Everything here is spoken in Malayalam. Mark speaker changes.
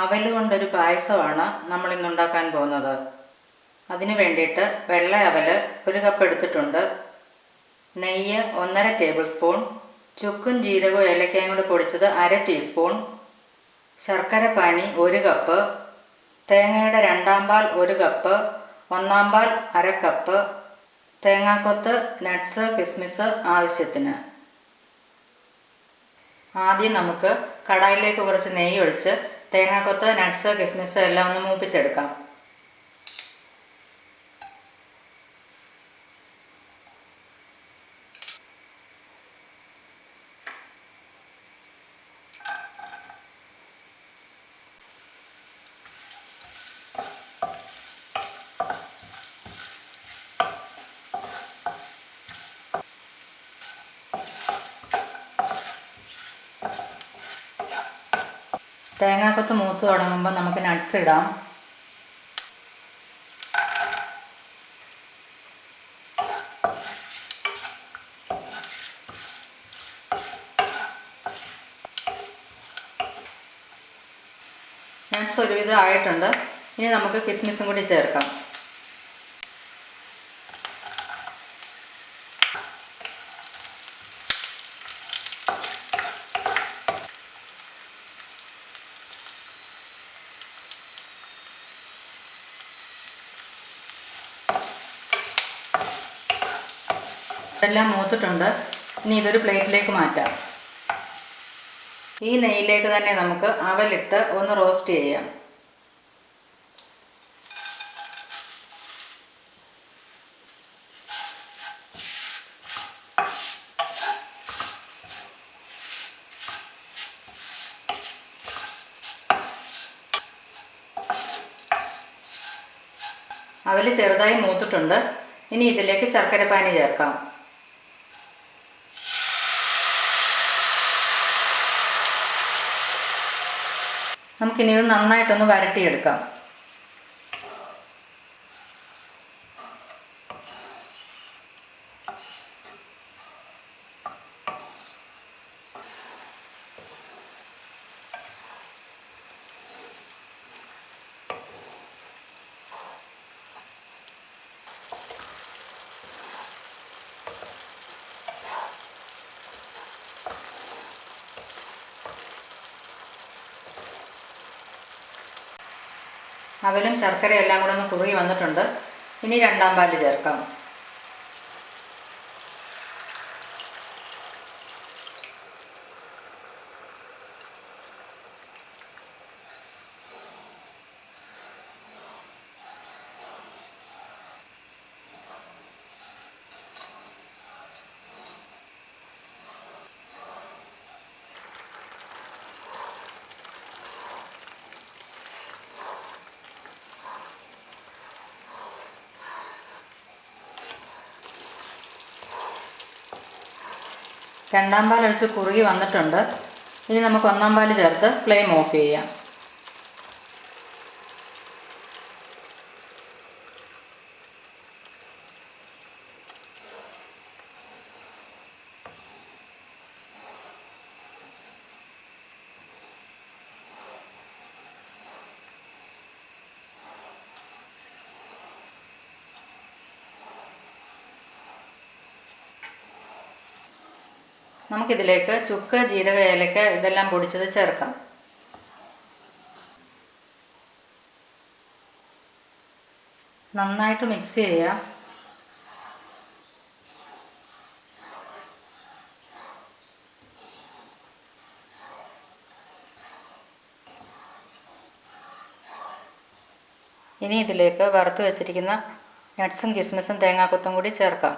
Speaker 1: അവൽ കൊണ്ടൊരു പായസമാണ് നമ്മൾ ഇന്ന് ഉണ്ടാക്കാൻ പോകുന്നത്. അതിന് വേണ്ടിയിട്ട് വെള്ള അവൽ ഒരു കപ്പ് എടുത്തിട്ടുണ്ട്. നെയ്യ് ഒന്നര ടേബിൾ സ്പൂൺ ചുക്കും ജീരകവും ഏലക്കയും കൂടി പൊടിച്ചത് അര ടീസ്പൂൺ ശർക്കര പാനി ഒരു കപ്പ് തേങ്ങയുടെ രണ്ടാം പാൽ ഒരു കപ്പ് ഒന്നാം പാൽ അര കപ്പ് തേങ്ങാക്കൊത്ത് നട്ട്സ് കിസ്മിസ് ആവശ്യത്തിന്. ആദ്യം നമുക്ക് കടായിലേക്ക് കുറച്ച് നെയ്യ് ഒഴിച്ച് തേങ്ങാക്കൊത്ത് നട്ട്സ് കിസ്മിസ് എല്ലാം ഒന്ന് മൂപ്പിച്ചെടുക്കാം. തേങ്ങാക്കൊത്ത് മൂത്ത് തുടങ്ങുമ്പോൾ നമുക്ക് നട്ട്സ് ഇടാം. നട്ട്സ് ഒരുവിധം ആയിട്ടുണ്ട്. ഇനി നമുക്ക് കിസ്മിസും കൂടി ചേർക്കാം. ഇതെല്ലാം മൂത്തിട്ടുണ്ട്. ഇനി ഇതൊരു പ്ലേറ്റിലേക്ക് മാറ്റാം. ഈ നെയ്യിലേക്ക് തന്നെ നമുക്ക് അവലിട്ട് ഒന്ന് റോസ്റ്റ് ചെയ്യാം. അവൽ ചെറുതായി മൂത്തിട്ടുണ്ട്. ഇനി ഇതിലേക്ക് ശർക്കര പാനി ചേർക്കാം. നമുക്കിനി ഇത് നന്നായിട്ടൊന്ന് വരട്ടിയെടുക്കാം. അവലും ശർക്കരയും എല്ലാം കൂടെ ഒന്ന് കുറുകി വന്നിട്ടുണ്ട്. ഇനി രണ്ടാം പാൽ ചേർക്കാം. രണ്ടാം പാലൊഴിച്ച് കുറുകി വന്നിട്ടുണ്ട്. ഇനി നമുക്ക് ഒന്നാം പാൽ ചേർത്ത് ഫ്ലെയിം ഓഫ് ചെയ്യാം. നമുക്കിതിലേക്ക് ചുക്ക് ജീരക ഏലക്ക ഇതെല്ലാം പൊടിച്ചത് ചേർക്കാം. നന്നായിട്ട് മിക്സ് ചെയ്യുക. ഇനി ഇതിലേക്ക് വറുത്ത് വെച്ചിരിക്കുന്ന നട്ട്സും കിസ്മിസും തേങ്ങാക്കൊത്തും കൂടി ചേർക്കാം.